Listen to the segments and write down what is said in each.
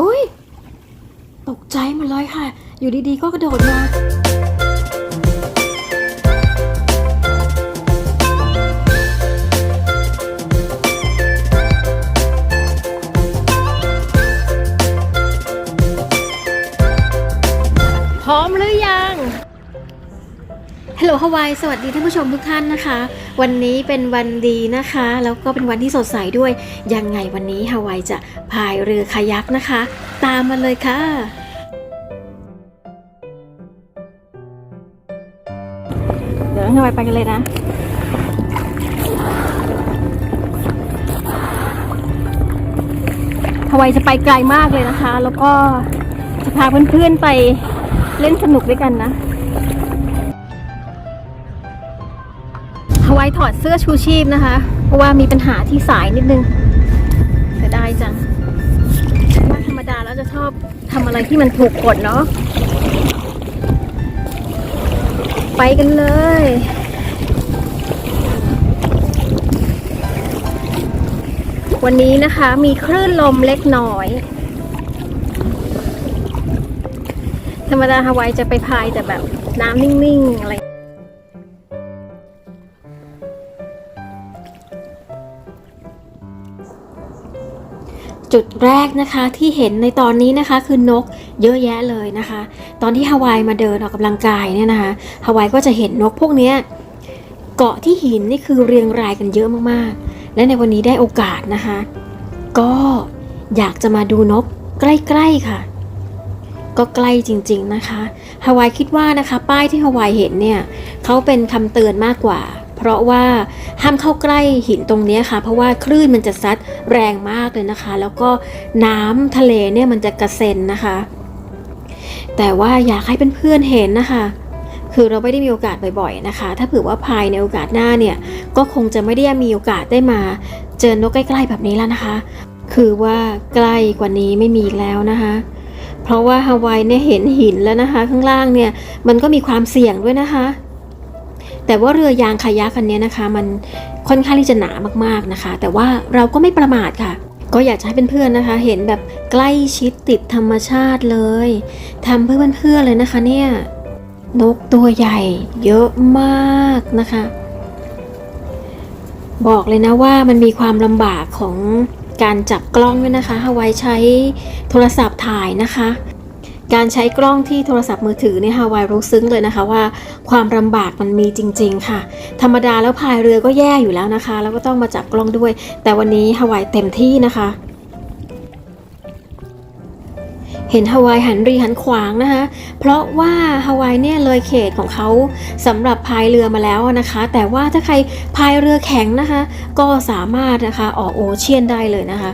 อุ้ยตกใจหมดเลยค่ะ อยู่ดีๆ ก็กระโดดมา ฮัลโหลฮาวายสวัสดีท่านผู้ชมทุกท่านนะคะ วันนี้เป็นวันดีนะคะ แล้วก็เป็นวันที่สดใสด้วย ยังไงวันนี้ฮาวายจะพายเรือคายักนะคะ ตามมาเลยค่ะ เดี๋ยวฮาวายไปกันเลยนะ ฮาวายจะไปไกลมากเลยนะคะ แล้วก็จะพาเพื่อนๆไปเล่นสนุกด้วยกันนะ ฮาวายถอดเสื้อชูชีพนะคะ เพราะว่ามีปัญหาที่สายนิดนึงเสียดายจังว่าธรรมดาแล้วจะชอบทำอะไรที่มันถูกกฎเนาะไปกันเลยวันนี้นะคะมีคลื่นลมเล็กน้อย ธรรมดาฮาวายจะไปพายแต่แบบน้ำนิ่ง ๆ อะไร จุดแรกนะคะที่เห็นในตอนนี้นะคะคือนกเยอะแยะเลยนะคะ ตอนที่ฮาวายมาเดินออกกำลังกายเนี่ยนะคะฮาวายก็จะเห็นนกพวกเนี้ยเกาะที่หินนี่คือเรียงรายกันเยอะมากๆ และในวันนี้ได้โอกาสนะคะ ก็อยากจะมาดูนกใกล้ๆค่ะ ก็ใกล้จริง ๆนะคะฮาวายคิดว่านะคะ ป้ายที่ฮาวายเห็นเนี่ยเขาเป็นคำเตือนมากกว่า เพราะว่าห้ามเข้าใกล้หินตรงนี้ค่ะ เพราะว่าคลื่นมันจะซัดแรงมากเลยนะคะ แล้วก็น้ำทะเลเนี่ยมันจะกระเซ็นนะคะ แต่ว่าอยากให้เพื่อนๆเห็นนะคะคือเราไม่ได้มีโอกาสบ่อยๆนะคะ ถ้าเผื่อว่าภายในโอกาสหน้าเนี่ย ก็คงจะไม่ได้มีโอกาสได้มา เจอนกใกล้ๆแบบนี้แล้วนะคะ คือว่าใกล้กว่านี้ไม่มีอีกแล้วนะคะ เพราะว่าฮาวายเนี่ยเห็นหินแล้วนะคะ ข้างล่างเนี่ย มันก็มีความเสี่ยงด้วยนะคะ แต่ว่าเรือยางคายักคันนี้นะคะมันค่อนข้างที่จะหนามากๆนะคะ แต่ว่าเราก็ไม่ประมาทค่ะ ก็อยากจะให้เพื่อนๆนะคะ เห็นแบบใกล้ชิดติดธรรมชาติเลยทำเพื่อเพื่อนๆเลยนะคะเนี่ยนกตัวใหญ่เยอะมากนะคะ บอกเลยนะว่ามันมีความลำบากของการจับกล้องด้วยนะคะฮาวายใช้โทรศัพท์ถ่ายนะคะ การใช้กล้องที่โทรศัพท์มือถือเนี่ยฮาวายรู้ซึ้งเลยนะคะว่าความลำบากมันมีจริง ๆ ค่ะ ธรรมดาแล้วพายเรือก็แย่อยู่แล้วนะคะ แล้วก็ต้องมาจับกล้องด้วย แต่วันนี้ฮาวายเต็มที่นะคะเห็นฮาวายหันรีหันขวางนะคะ เพราะว่าฮาวายเนี่ยเลยเขตของเขาสำหรับพายเรือมาแล้วนะคะ แต่ว่าถ้าใครพายเรือแข็งนะคะ ก็สามารถนะคะออกโอเชียนได้เลยนะคะ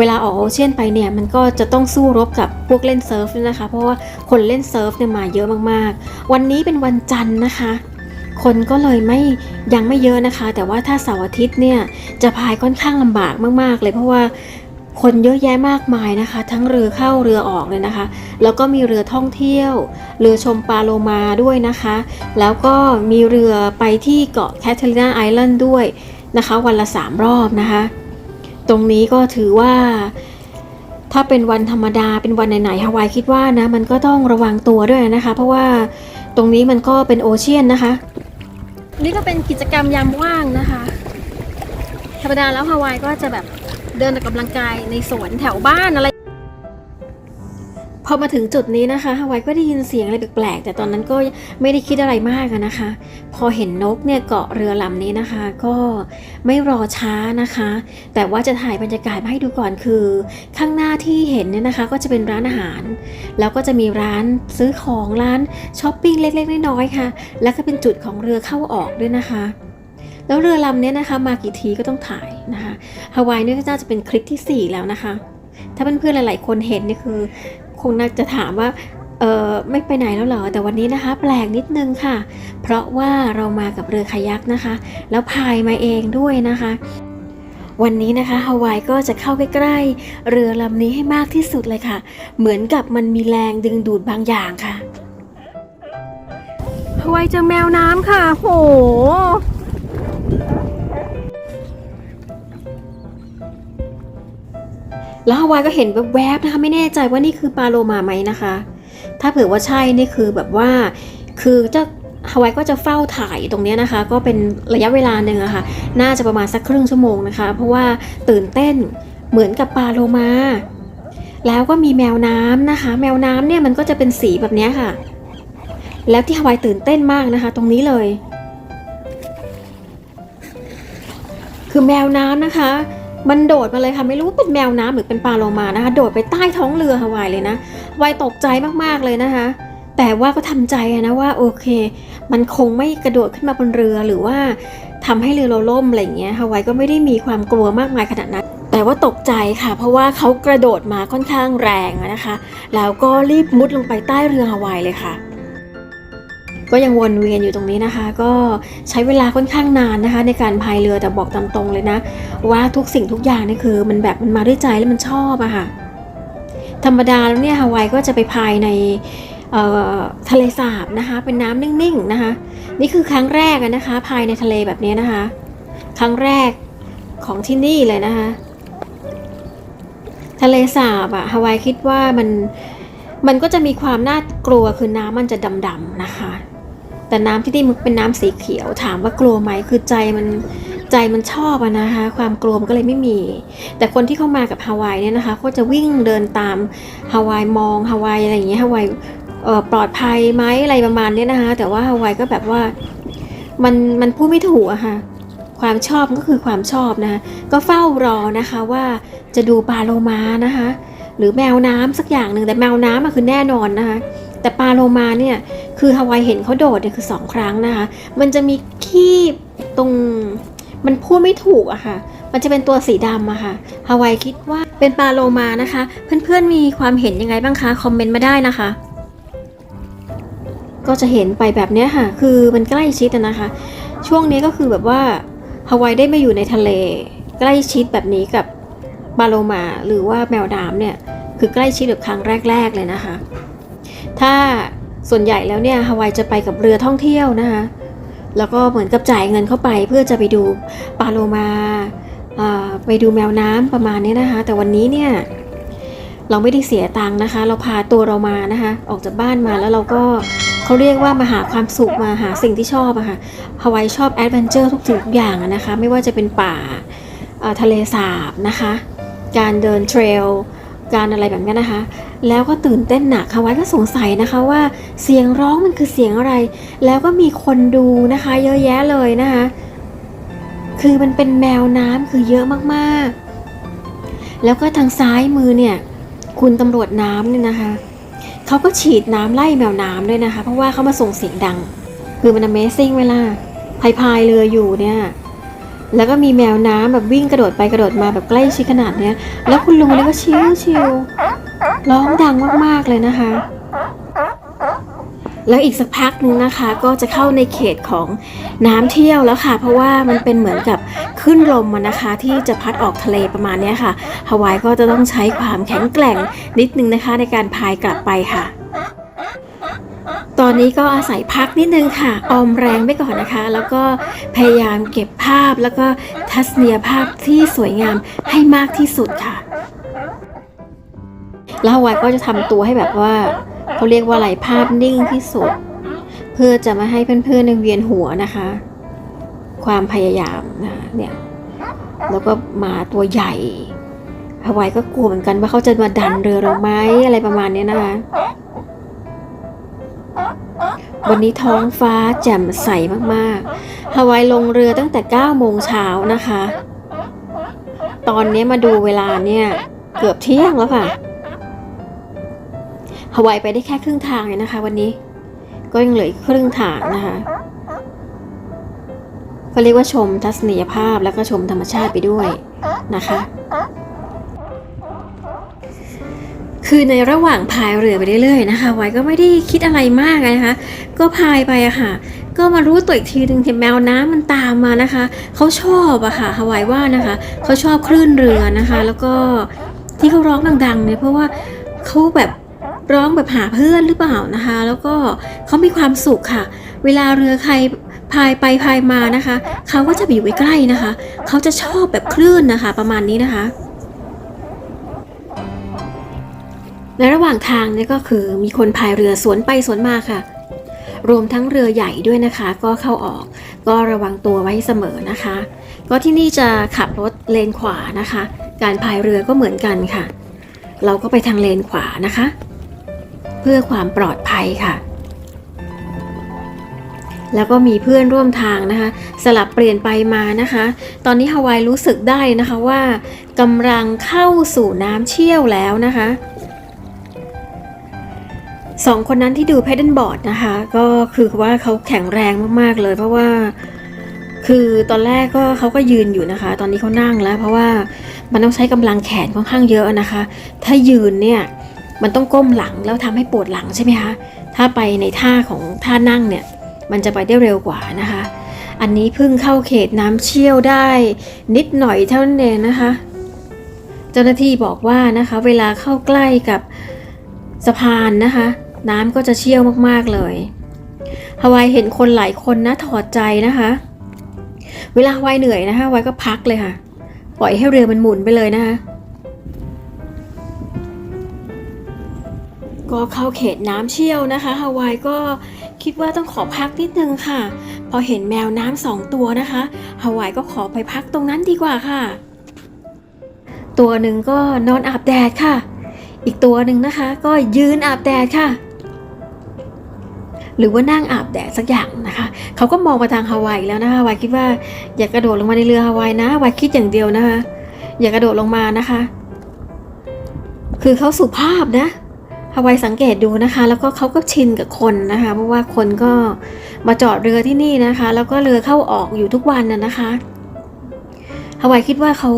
เวลาออกโอเชียนไปเนี่ยมันก็จะต้องสู้รบกับพวกเล่นเซิร์ฟนะคะ เพราะว่าคนเล่นเซิร์ฟเนี่ยมาเยอะมากๆ วันนี้เป็นวันจันทร์นะคะ คนก็เลยไม่ยังไม่เยอะนะคะ แต่ว่าถ้าเสาร์อาทิตย์เนี่ยจะพายค่อนข้างลำบากมาก ๆ เลยเพราะว่าคนเยอะแยะมากมายนะคะ ทั้งเรือเข้าเรือออกเลยนะคะ แล้วก็มีเรือท่องเที่ยว เรือชมปลาโลมาด้วยนะคะ แล้วก็มีเรือไปที่เกาะแคทเธอรีนาไอแลนด์ด้วยนะคะ วันละ 3 รอบนะคะ ตรงนี้ก็ถือว่า ถ้าเป็นวันธรรมดาเป็นวันไหนๆฮาวายคิดว่านะ มันก็ต้องระวังตัวด้วยนะคะ เพราะว่าตรงนี้มันก็เป็นโอเชียนนะคะ นี่ก็เป็นกิจกรรมยามว่างนะคะ ธรรมดาแล้วฮาวายก็จะแบบเดินออกกำลังกายในสวนแถวบ้านอะไร อมาถึงจุดนี้นะคะฮาวายก็ได้ยินเสียงอะไรแปลกๆแต่ตอนนั้นก็ไม่ได้คิดอะไรมากนะคะ พอเห็นนกเนี่ยเกาะเรือลำนี้นะคะ ก็ไม่รอช้านะคะ แต่ว่าจะถ่ายบรรยากาศมาให้ดูก่อนคือ ข้างหน้าที่เห็นเนี่ยนะคะ ก็จะเป็นร้านอาหาร แล้วก็จะมีร้านซื้อของร้านช้อปปิ้งเล็กๆน้อยๆค่ะ แล้วก็เป็นจุดของเรือเข้าออกด้วยนะคะแล้วเรือลำเนี้ยนะคะมากี่ทีก็ต้องถ่ายนะคะฮาวายเนี่ยก็น่าจะเป็นคลิปทีสี่ 4 แล้วนะคะ ถ้าเพื่อนๆหลาย ๆ คนเห็นนี่คือ คงน่าจะถามว่าเออไม่ไปไหนแล้วเหรอ แต่วันนี้นะคะแปลกนิดนึงค่ะ เพราะว่าเรามากับเรือคายักนะคะ แล้วพายมาเองด้วยนะคะ วันนี้นะคะฮาวายก็จะเข้าใกล้ๆ เรือลำนี้ให้มากที่สุดเลยค่ะ เหมือนกับมันมีแรงดึงดูดบางอย่างค่ะฮาวายเจอแมวน้ำค่ะโห แล้วฮาวายก็เห็นแวบๆนะคะไม่แน่ใจว่านี่คือปลาโลมาไหมนะคะ ถ้าเผื่อว่าใช่นี่คือแบบว่า คือเจ้าฮาวายก็จะเฝ้าถ่ายตรงนี้นะคะ ก็เป็นระยะเวลาหนึ่งอะค่ะ น่าจะประมาณสักครึ่งชั่วโมงนะคะ เพราะว่าตื่นเต้นเหมือนกับปลาโลมา แล้วก็มีแมวน้ำนะคะ แมวน้ำเนี่ยมันก็จะเป็นสีแบบนี้ค่ะ แล้วที่ฮาวายตื่นเต้นมากนะคะ ตรงนี้เลย คือแมวน้ำนะคะ มันโดดมาเลยค่ะไม่รู้ว่าเป็นแมวน้ำหรือเป็นปลาโลมานะคะ โดดไปใต้ท้องเรือฮาวายเลยนะฮาวายตกใจมากๆเลยนะคะ แต่ว่าก็ทำใจนะว่าโอเค มันคงไม่กระโดดขึ้นมาบนเรือหรือว่าทำให้เรือเราล่มอะไรอย่างเงี้ยฮาวายก็ไม่ได้มีความกลัวมากมายขนาดนั้น แต่ว่าตกใจค่ะ เพราะว่าเขากระโดดมาค่อนข้างแรงนะคะ แล้วก็รีบมุดลงไปใต้เรือฮาวายเลยค่ะ ก็ยังวนเวียนอยู่ตรงนี้นะคะ ก็ใช้เวลาค่อนข้างนานนะคะ ในการพายเรือแต่บอกตามตรงเลยนะ ว่าทุกสิ่งทุกอย่างนี่คือ มันแบบมันมาด้วยใจแล้วมันชอบอะค่ะ ธรรมดาแล้วเนี่ยฮาวายก็จะไปพายในทะเลสาบนะคะ เป็นน้ำนิ่งๆนะคะ นี่คือครั้งแรกนะคะพายในทะเลแบบนี้นะคะ ครั้งแรกของที่นี่เลยนะคะ ทะเลสาบอะฮาวายคิดว่ามันมันก็จะมีความน่ากลัวคือน้ำมันจะดำๆนะคะ แต่น้ำที่นี่มันเป็นน้ำสีเขียว ถามว่ากลัวไหมคือใจมันใจมันชอบอะนะคะ ความกลัวมันก็เลยไม่มี แต่คนที่เข้ามากับฮาวายเนี่ยนะคะก็จะวิ่งเดินตามฮาวายมองฮาวายอะไรอย่างเงี้ยฮาวายปลอดภัยไหมอะไรประมาณเนี้ยนะคะ แต่ว่าฮาวายก็แบบว่ามันมันพูดไม่ถูกอะค่ะความชอบก็คือความชอบนะะก็เฝ้ารอนะคะว่าจะดูปลาโลมานะคะ หรือแมวน้ำสักอย่างหนึ่งแต่แมวน้ำอะคือแน่นอนนะคะแต่ปลาโลมาเนี่ย คือฮาวายเห็นเขาโดดเนี่ยคือสองครั้งนะคะ มันจะมีขี้ตรงมันพูดไม่ถูกอะค่ะ มันจะเป็นตัวสีดำอะค่ะ ฮาวายคิดว่าเป็นปลาโลมานะคะ เพื่อนๆมีความเห็นยังไงบ้างคะ คอมเมนต์มาได้นะคะ ก็จะเห็นไปแบบเนี้ยค่ะ คือมันใกล้ชิดนะคะ ช่วงนี้ก็คือแบบว่าฮาวายได้มาอยู่ในทะเล ใกล้ชิดแบบนี้กับปลาโลมาหรือว่าแมวน้ำเนี่ย คือใกล้ชิดแบบครั้งแรก ๆเลยนะคะ ถ้า ส่วนใหญ่แล้วเนี่ยฮาวายจะไปกับเรือท่องเที่ยวนะคะแล้วก็เหมือนกับจ่ายเงินเข้าไปเพื่อจะไปดูปลาโลมาาไปดูแมวน้ำประมาณนี้นะคะ แต่วันนี้เนี่ยเราไม่ได้เสียตังค์นะคะ เราพาตัวเรามานะคะ ออกจากบ้านมาแล้วเราก็เขาเรียกว่ามาหาความสุขมาหาสิ่งที่ชอบอะค่ะฮาวายชอบแอดเวนเจอร์ทุกสิ่งทุกอย่างนะคะ ไม่ว่าจะเป็นป่าอ่าทะเลสาบนะคะ การเดินเทรลการอะไรแบบนี้นะคะ แล้วก็ตื่นเต้นหนักค่ะไว้ก็สงสัยนะคะว่าเสียงร้องมันคือเสียงอะไร แล้วก็มีคนดูนะคะ เยอะแยะเลยนะคะ คือมันเป็นแมวน้ำคือเยอะมากๆ แล้วก็ทางซ้ายมือเนี่ย คุณตำรวจน้ำเนี่ยนะคะเขาก็ฉีดน้ำไล่แมวน้ำด้วยนะคะ เพราะว่าเขามาส่งเสียงดัง คือมัน Amazing เวลาพายพายเรืออยู่เนี่ยแล้วก็มีแมวน้ำแบบวิ่งกระโดดไปกระโดดมาแบบใกล้ชิดขนาดเนี้ย แล้วคุณลุงเนี่ยก็ชิวชิว ร้องดังมากๆเลยนะคะ แล้วอีกสักพักนึงนะคะ ก็จะเข้าในเขตของน้ำเที่ยวแล้วค่ะ เพราะว่ามันเป็นเหมือนกับขึ้นลมอะนะคะ ที่จะพัดออกทะเลประมาณนี้ค่ะฮาวายก็จะต้องใช้ความแข็งแกร่งนิดนึงนะคะ ในการพายกลับไปค่ะตอนนี้ก็อาศัยพักนิดนึงค่ะ ออมแรงไปก่อนนะคะ แล้วก็พยายามเก็บภาพแล้วก็ทัศนียภาพที่สวยงามให้มากที่สุดค่ะ แล้วฮาวายก็จะทำตัวให้แบบว่าเขาเรียกว่าอะไรภาพนิ่งที่สุด เพื่อจะไม่ให้เพื่อนๆในเวียนหัวนะคะ ความพยายามนะคะเนี่ยแล้วก็มาตัวใหญ่ฮาวายก็กลัวเหมือนกันว่าเขาจะมาดันเรือเราไหมอะไรประมาณนี้นะคะวันนี้ท้องฟ้าแจ่มใสมากๆฮาวายลงเรือตั้งแต่ 9 โมงเช้านะคะ ตอนนี้มาดูเวลาเนี่ย เกือบเที่ยงแล้วค่ะ ฮาวายไปได้แค่ครึ่งทางเลยนะคะ วันนี้ ก็ยังเหลืออีกครึ่งทางนะคะก็เรียกว่าชมทัศนียภาพแล้วก็ชมธรรมชาติไปด้วยนะคะ คือในระหว่างพายเรือไปเรื่อยๆนะคะ ไว้ก็ไม่ได้คิดอะไรมากนะคะ ก็พายไปอะค่ะ ก็มารู้ตัวอีกทีหนึ่งเห็นแมวน้ำมันตามมานะคะ เขาชอบอะค่ะฮาวายว่านะคะ เขาชอบคลื่นเรือนะคะ แล้วก็ที่เขาร้องดังๆเนี่ยเพราะว่าเขาแบบ ร้องแบบหาเพื่อนหรือเปล่านะคะ แล้วก็เขามีความสุขค่ะ เวลาเรือใครพายไปพายมานะคะ เขาก็จะอยู่ใกล้ๆนะคะ เขาจะชอบแบบคลื่นนะคะ ประมาณนี้นะคะ ในระหว่างทางเนี่ยก็คือมีคนพายเรือสวนไปสวนมาค่ะ รวมทั้งเรือใหญ่ด้วยนะคะ ก็เข้าออก ก็ระวังตัวไว้เสมอนะคะ ก็ที่นี่จะขับรถเลนขวานะคะ การพายเรือก็เหมือนกันค่ะ เราก็ไปทางเลนขวานะคะ เพื่อความปลอดภัยค่ะ แล้วก็มีเพื่อนร่วมทางนะคะ สลับเปลี่ยนไปมานะคะ ตอนนี้ฮาวายรู้สึกได้นะคะว่ากำลังเข้าสู่น้ำเชี่ยวแล้วนะคะสองคนนั้นที่ดูเพดเดิลบอร์ดนะคะ ก็คือว่าเขาแข็งแรงมากๆเลย เพราะว่าคือตอนแรกก็เขาก็ยืนอยู่นะคะ ตอนนี้เขานั่งแล้ว เพราะว่ามันต้องใช้กำลังแขนค่อนข้างเยอะนะคะ ถ้ายืนเนี่ย มันต้องก้มหลังแล้วทำให้ปวดหลังใช่ไหมคะ ถ้าไปในท่าของท่านั่งเนี่ย มันจะไปได้เร็วกว่านะคะ อันนี้เพิ่งเข้าเขตน้ำเชี่ยวได้ นิดหน่อยเท่านั้นเองนะคะ เจ้าหน้าที่บอกว่านะคะ เวลาเข้าใกล้กับสะพานนะคะ น้ำก็จะเชี่ยวมากๆเลยฮาวายเห็นคนหลายคนนะถอดใจนะคะ เวลาฮาวายเหนื่อยนะคะฮาวายก็พักเลยค่ะ ปล่อยให้เรือมันหมุนไปเลยนะคะ ก็เข้าเขตน้ำเชี่ยวนะคะฮาวายก็คิดว่าต้องขอพักนิดนึงค่ะ พอเห็นแมวน้ำสองตัวนะคะฮาวายก็ขอไปพักตรงนั้นดีกว่าค่ะ ตัวหนึ่งก็นอนอาบแดดค่ะ อีกตัวหนึ่งนะคะ ก็ยืนอาบแดดค่ะ หรือว่านั่งอาบแดดสักอย่างนะคะ เขาก็มองมาทางฮาวายแล้วนะคะฮาวายคิดว่าอย่ากระโดดลงมาในเรือฮาวายนะฮาวายคิดอย่างเดียวนะคะ อย่ากระโดดลงมานะคะ คือเขาสุภาพนะ ฮาวายสังเกตดูนะคะ แล้วก็เขาก็ชินกับคนนะคะ เพราะว่าคนก็มาจอดเรือที่นี่นะคะ แล้วก็เรือเข้าออกอยู่ทุกวันน่ะนะคะฮาวายคิดว่าเขา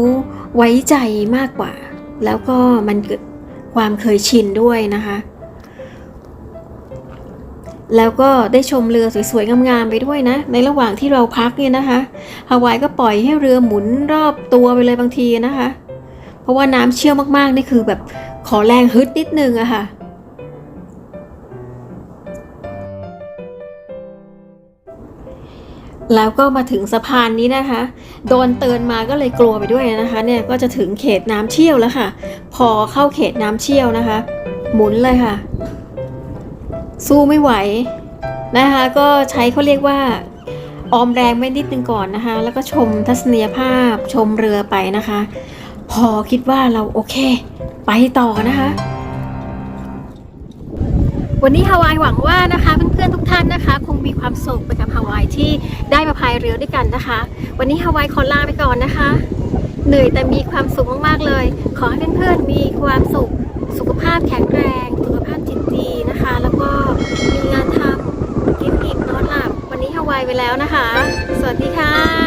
ไว้ใจมากกว่า แล้วก็มันเกิดความเคยชินด้วยนะคะ แล้วก็ได้ชมเรือสวยๆ งามๆไปด้วยนะ ในระหว่างที่เราพักเนี่ยนะคะฮาวายก็ปล่อยให้เรือหมุนรอบตัวไปเลยบางทีนะคะ เพราะว่าน้ำเชี่ยวมากๆ นี่คือแบบขอแรงฮึดนิดนึงอะค่ะ แล้วก็มาถึงสะพานนี้นะคะ โดนเตือนมาก็เลยกลัวไปด้วยนะคะ เนี่ยก็จะถึงเขตน้ำเชี่ยวแล้วค่ะ พอเข้าเขตน้ำเชี่ยวนะคะ หมุนเลยค่ะ สู้ไม่ไหวนะคะ ก็ใช้เขาเรียกว่าออมแรงไม่นิดนึงก่อนนะคะ แล้วก็ชมทัศนียภาพชมเรือไปนะคะ พอคิดว่าเราโอเค ไปต่อนะคะ วันนี้ฮาวายหวังว่านะคะเพื่อนๆทุกท่านนะคะ คงมีความสุขไปกับฮาวายที่ได้มาพายเรือด้วยกันนะคะ วันนี้ฮาวายขอลาไปก่อนนะคะ เหนื่อยแต่มีความสุขมากๆเลย ขอให้เพื่อนๆมีความสุขสุขภาพแข็งแรง สุขภาพจิตดีนะคะ แล้วก็มีงานทำกินอิ่มนอนหลับวันนี้ฮาวายไปแล้วนะคะ สวัสดีค่ะ